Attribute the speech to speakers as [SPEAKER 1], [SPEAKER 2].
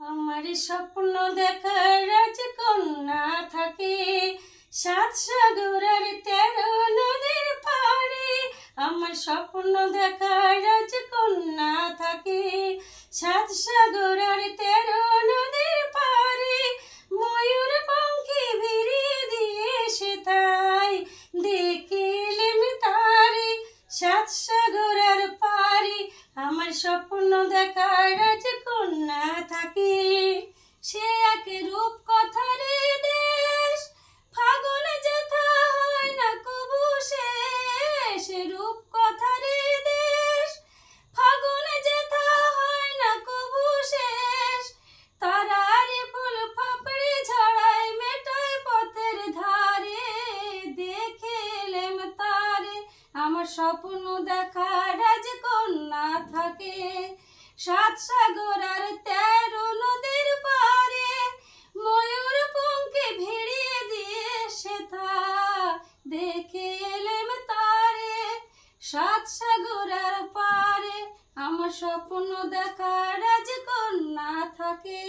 [SPEAKER 1] আমার স্বপ্ন দেখার রাজকন্যা থাকে। সাত সাগরের তেরো নদীর পাড়ে আমার স্বপ্ন দেখার রাজকন্যা থাকে। সাত সাগরের তেরো নদীর পাড়ে ময়ূর পঙ্খে ভিড়িয়ে দিয়ে সে তাই দেখিলেম তারে। সাত সাগরের পারে আমার স্বপ্ন দেখার রাজকন্যা আমার স্বপ্ন দেখা রাজকন্যা থাকে। সাত সাগর আর তেরো নদীর পারে ময়ূর পঙ্কে ভিড়িয়ে দিয়ে সেথা দেখে এলেম তারে, সাত সাগর আর পারে আমার স্বপ্ন দেখা রাজকন্যা থাকে।